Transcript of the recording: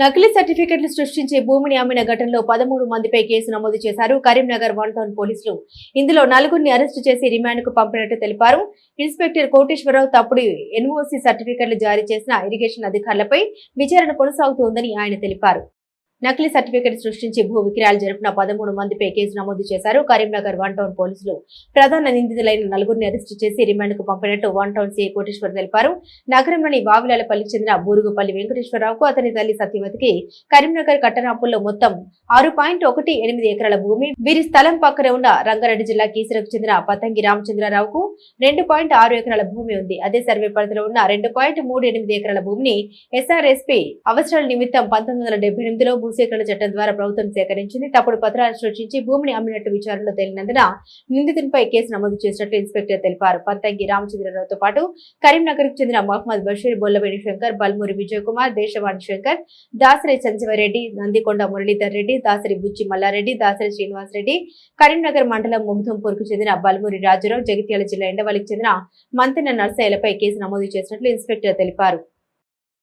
నకిలీ సర్టిఫికెట్లు సృష్టించి భూమిని అమ్మిన ఘటనలో పదమూడు మందిపై కేసు నమోదు చేశారు కరీంనగర్ వన్ టౌన్ పోలీసులు. ఇందులో నలుగురిని అరెస్టు చేసి రిమాండ్కు పంపినట్టు తెలిపారు. ఇన్స్పెక్టర్ కోటేశ్వరరావు తప్పుడు ఎన్ఓసి సర్టిఫికెట్లు జారీ చేసిన ఇరిగేషన్ అధికారులపై విచారణ కొనసాగుతోందని ఆయన తెలిపారు. నకిలీ సర్టిఫికెట్ సృష్టించి భూ విక్రయాలు జరిపిన పదమూడు మందిపై కేసు నమోదు చేశారు. కరీంనగర్ వన్ టౌన్ పోలీసులు ప్రధాన నిందితులైన నలుగురిని అరెస్టు చేసి రిమాండ్కు పంపినట్టు వన్ టౌన్ సీఐ కోటేశ్వర్ తెలిపారు. నగరంలోని వావిలాలపల్లికి చెందిన బూరుగుపల్లి వెంకటేశ్వరరావుకు అతని తల్లి సత్యవతికి కరీంనగర్ కట్టనాపుల్లో మొత్తం ఆరు పాయింట్ ఒకటి ఎనిమిది ఎకరాల భూమి వీరి స్థలం పక్కన ఉన్న రంగారెడ్డి జిల్లా కీసరకు చెందిన పతంగి రామచంద్రరావుకు రెండు పాయింట్ ఆరు ఎకరాల భూమి ఉంది. అదే సర్వే పరిధిలో ఉన్న రెండు పాయింట్ మూడు ఎనిమిది ఎకరాల భూమిని ఎస్ఆర్ఎస్పీ అవసరాల నిమిత్తం పంతొమ్మిది వందల డెబ్బై భూసేకరణ చట్టం ద్వారా ప్రభుత్వం సేకరించింది. తప్పుడు పత్రాలు సృష్టించి భూమిని అమ్మినట్టు విచారణలో తేలినందున నిందితునిపై కేసు నమోదు చేసినట్లు ఇన్స్పెక్టర్ తెలిపారు. పత్తంగి రామచంద్రరావుతో పాటు కరీంనగర్కు చెందిన మహమ్మద్ బషీర్ బొల్లవేణి శంకర్ బల్మూరి విజయ్ కుమార్ దేశవాణి శంకర్ దాసరి సంజీవరెడ్డి నందికొండ మురళీధర్ రెడ్డి దాసరి బుచ్చి మల్లారెడ్డి దాసరి శ్రీనివాస్ రెడ్డి కరీంనగర్ మండలం ముగ్ధంపూర్కు చెందిన బల్మూరి రాజురావు జగిత్యాల జిల్లా ఎండవల్లికి చెందిన మంతెన నర్సయ్యలపై కేసు నమోదు చేసినట్లు ఇన్స్పెక్టర్ తెలిపారు.